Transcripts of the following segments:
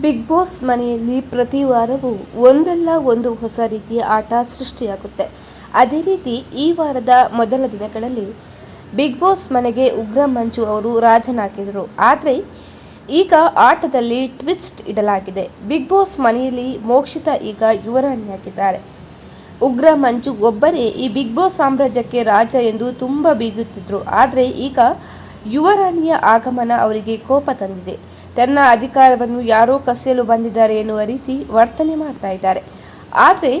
Big boss ಮನೆಯಲ್ಲಿ ಪ್ರತಿ ವಾರವೂ ಒಂದಲ್ಲ ಒಂದು ಹೊಸ ರೀತಿಯ ಆಟ ಸೃಷ್ಟಿಯಾಗುತ್ತೆ. ಅದೇ ರೀತಿ ಈ ವಾರದ ಮೊದಲ ದಿನಗಳಲ್ಲಿ ಬಿಗ್ ಬಾಸ್ ಮನೆಗೆ ಉಗ್ರ ಮಂಜು ಅವರು ರಾಜನಾಗಿದ್ದರು ಆದರೆ ಈಗ ಆಟದಲ್ಲಿ ಟ್ವಿಸ್ಟ್ ಇಡಲಾಗಿದೆ. ಬಿಗ್ ಬಾಸ್ ಮನೆಯಲ್ಲಿ ಮೋಕ್ಷಿತ ಈಗ ಯುವರಾಣಿಯಾಗಿದ್ದಾರೆ. ಉಗ್ರ ಮಂಜು ಒಬ್ಬರೇ ಈ ಬಿಗ್ ಬಾಸ್ ಸಾಮ್ರಾಜ್ಯಕ್ಕೆ ರಾಜ ಎಂದು ತುಂಬ ಬೀಗುತ್ತಿದ್ದರು ಆದರೆ ಈಗ ಯುವರಾಣಿಯ ಆಗಮನ ಅವರಿಗೆ ಕೋಪ ತಂದಿದೆ. ತನ್ನ ಅಧಿಕಾರವನ್ನು ಯಾರೋ ಕಸಿಯಲು ಬಂದಿದ್ದಾರೆ ಎನ್ನುವ ರೀತಿ ವರ್ತನೆ ಮಾಡ್ತಾ ಇದ್ದಾರೆ. ಆದರೆ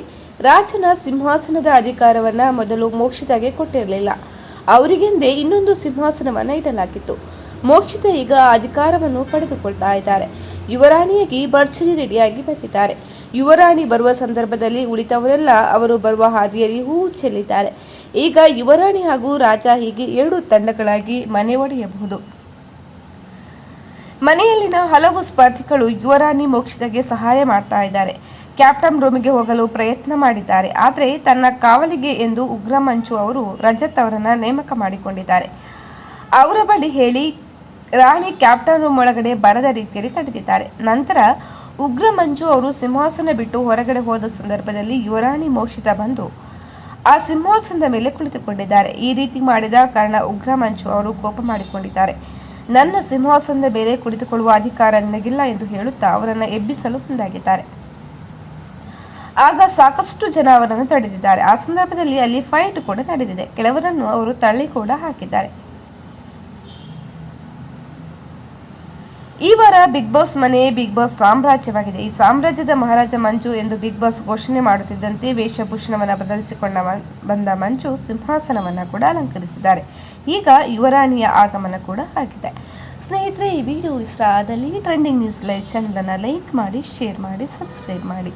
ರಾಜನ ಸಿಂಹಾಸನದ ಅಧಿಕಾರವನ್ನು ಮೊದಲು ಮೋಕ್ಷಿತಗೆ ಕೊಟ್ಟಿರಲಿಲ್ಲ. ಅವರಿಗೆಂದೇ ಇನ್ನೊಂದು ಸಿಂಹಾಸನವನ್ನು ಇಡಲಾಗಿತ್ತು. ಮೋಕ್ಷಿತ ಈಗ ಅಧಿಕಾರವನ್ನು ಪಡೆದುಕೊಳ್ತಾ ಇದ್ದಾರೆ. ಯುವರಾಣಿಯಾಗಿ ಭರ್ಜರಿ ರೆಡಿಯಾಗಿ ಬಂದಿದ್ದಾರೆ. ಯುವರಾಣಿ ಬರುವ ಸಂದರ್ಭದಲ್ಲಿ ಉಳಿತವರೆಲ್ಲ ಅವರು ಬರುವ ಹಾದಿಯಲ್ಲಿ ಹೂ ಚೆಲ್ಲಿದ್ದಾರೆ. ಈಗ ಯುವರಾಣಿ ಹಾಗೂ ರಾಜ ಹೀಗೆ ಎರಡು ತಂಡಗಳಾಗಿ ಮನೆ ಒಡೆಯಬಹುದು. ಮನೆಯಲ್ಲಿನ ಹಲವು ಸ್ಪರ್ಧಿಗಳು ಯುವರಾಣಿ ಮೋಕ್ಷಿತಗೆ ಸಹಾಯ ಮಾಡ್ತಾ ಇದ್ದಾರೆ. ಕ್ಯಾಪ್ಟನ್ ರೂಮಿಗೆ ಹೋಗಲು ಪ್ರಯತ್ನ ಮಾಡಿದ್ದಾರೆ. ಆದರೆ ತನ್ನ ಕಾವಲಿಗೆ ಎಂದು ಉಗ್ರ ಮಂಚು ಅವರು ರಜತ್ ಅವರನ್ನ ನೇಮಕ ಮಾಡಿಕೊಂಡಿದ್ದಾರೆ. ಅವರ ಬಳಿ ಹೇಳಿ, ರಾಣಿ ಕ್ಯಾಪ್ಟನ್ ರೂಮ್ ಒಳಗಡೆ ಬರದ ರೀತಿಯಲ್ಲಿ ತಡೆದಿದ್ದಾರೆ. ನಂತರ ಉಗ್ರ ಮಂಜು ಅವರು ಸಿಂಹಾಸನ ಬಿಟ್ಟು ಹೊರಗಡೆ ಹೋದ ಸಂದರ್ಭದಲ್ಲಿ ಯುವರಾಣಿ ಮೋಕ್ಷಿತ ಬಂದು ಆ ಸಿಂಹಾಸನದ ಮೇಲೆ ಕುಳಿತುಕೊಂಡಿದ್ದಾರೆ. ಈ ರೀತಿ ಮಾಡಿದ ಕಾರಣ ಉಗ್ರ ಮಂಜು ಅವರು ಕೋಪ ಮಾಡಿಕೊಂಡಿದ್ದಾರೆ. ನನ್ನ ಸಿಂಹಾಸನದ ಮೇಲೆ ಕುಳಿತುಕೊಳ್ಳುವ ಅಧಿಕಾರ ನಿನಗಿಲ್ಲ ಎಂದು ಹೇಳುತ್ತಾ ಅವರನ್ನು ಎಬ್ಬಿಸಲು ಮುಂದಾಗಿದ್ದಾರೆ. ಆಗ ಸಾಕಷ್ಟು ಜನ ಅವರನ್ನು ತಡೆದಿದ್ದಾರೆ. ಆ ಸಂದರ್ಭದಲ್ಲಿ ಅಲ್ಲಿ ಫೈಟ್ ಕೂಡ ನಡೆದಿದೆ. ಕೆಲವರನ್ನು ಅವರು ತಳ್ಳಿ ಕೂಡ ಹಾಕಿದ್ದಾರೆ. ಈ ವಾರ ಬಿಗ್ ಬಾಸ್ ಮನೆ, ಬಿಗ್ ಬಾಸ್ ಸಾಮ್ರಾಜ್ಯವಾಗಿದೆ. ಈ ಸಾಮ್ರಾಜ್ಯದ ಮಹಾರಾಜ ಮಂಜು ಎಂದು ಬಿಗ್ ಬಾಸ್ ಘೋಷಣೆ ಮಾಡುತ್ತಿದ್ದಂತೆ ವೇಷಭೂಷಣವನ್ನು ಬದಲಿಸಿಕೊಂಡ ಬಂದ ಮಂಜು ಸಿಂಹಾಸನವನ್ನು ಕೂಡ ಅಲಂಕರಿಸಿದ್ದಾರೆ. ಈಗ ಯುವರಾಣಿಯ ಆಗಮನ ಕೂಡ ಆಗಿದೆ. ಸ್ನೇಹಿತರೆ, ಈ ವಿಡಿಯೋ ಇಷ್ಟ ಆದಲ್ಲಿ ಟ್ರೆಂಡಿಂಗ್ ನ್ಯೂಸ್ ಲೈವ್ ಚಾನಲನ್ನು ಲೈಕ್ ಮಾಡಿ ಶೇರ್ ಮಾಡಿ ಸಬ್ಸ್ಕ್ರೈಬ್ ಮಾಡಿ.